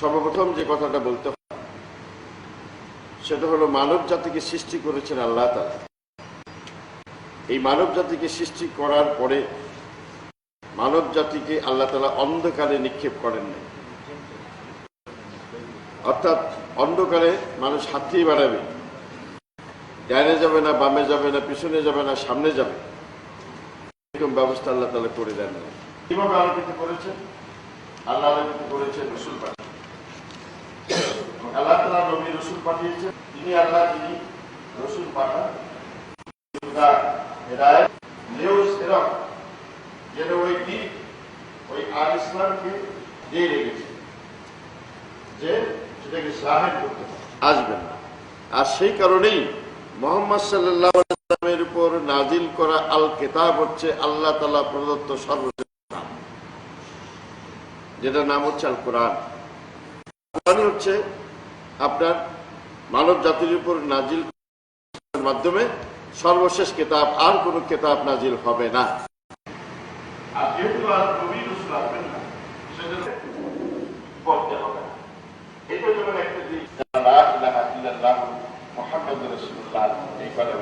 সর্বপ্রথম যে কথাটা বলতে হয়, সেটা হলো মানব জাতিকে সৃষ্টি করেছেন আল্লাহ এই মানব জাতিকে সৃষ্টি করার পরে মানব জাতিকে আল্লাহ তালা অন্ধকারে নিক্ষেপ করেন নাই। অর্থাৎ অন্ধকারে মানুষ হাতিয়ে বাড়াবে। ডাইনে যাবে না, বামে যাবে না, পিছনে যাবে না, সামনে যাবে। এরকম ব্যবস্থা আল্লাহ তালা করে দেন কীভাবে আলোকিত করেছেন? আল্লাহ আলোকিত করেছেন রসুল পাঠিয়ে আল্লাহ তালা নবী রসুল পাঠিয়েছেন। তিনি আল্লাহ তিনি রসুল পাঠান। যেন ওই দিক ওই আর ইসলামকে দিয়ে রেখেছে যে সেটাকে সাহেব করতে আসবেন আর সেই কারণেই মোহাম্মদ সাল্লাহ নাজিল করা আল কেতাব হচ্ছে আল্লাহ তালা প্রদত্ত সর্বশেষ কিতাব। যেটার নাম হচ্ছে আল কোরআন কোরআন হচ্ছে আপনার মানব জাতির উপর নাজিল মাধ্যমে সর্বশেষ কিতাব, আর কোন কিতাব নাজিল হবে না আর যেহেতু আর নবী রসুল আসবেন না সেজন্য পড়তে হবে না এটা যেমন একটা দিক লা ইলাহা ইল্লাল্লাহ মুহাম্মাদুর রাসূলুল্লাহ এই কথা আমরা বিশ্বাস করি। রাসূলুল্লাহ মুখতাদির নাস তা'আমুরুনা বিল-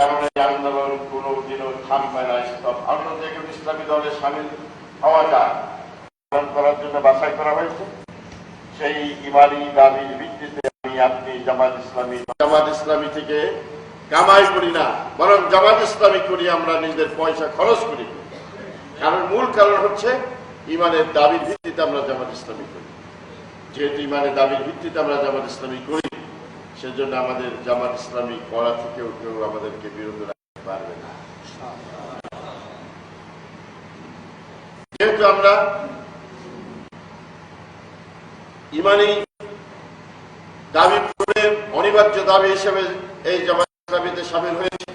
কারণে আন্দোলন কোন দিনও থামবে না সব অন্য যে ইসলামী দলে সামিল হওয়াটা পালন করার জন্য বাছাই করা হয়েছে। সেই ইমানি দাবির ভিত্তিতে আমি আপনি জামাত ইসলামী জামাত ইসলামী থেকে কামাই করি না, বরং জামাত ইসলামী করি, আমরা নিজেদের পয়সা খরচ করি। কারণ মূল কারণ হচ্ছে, ইমানের দাবির ভিত্তিতে আমরা জামাত ইসলামী করি। যেহেতু ইমানের দাবির ভিত্তিতে আমরা জামাত ইসলামী করি সেজন্য আমাদের জামাত ইসলামী করা থেকেও কেউ আমাদেরকে বিরত রাখতে পারবে না। যেহেতু আমরা ইমানি দাবি করে, অনিবার্য দাবি হিসেবে এই জামাত ইসলামীতে সামিল হয়েছে,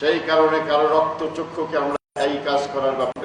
সেই কারণে কারও রক্ত চক্ষুকে আমরা এই কাজ করার ব্যাপারে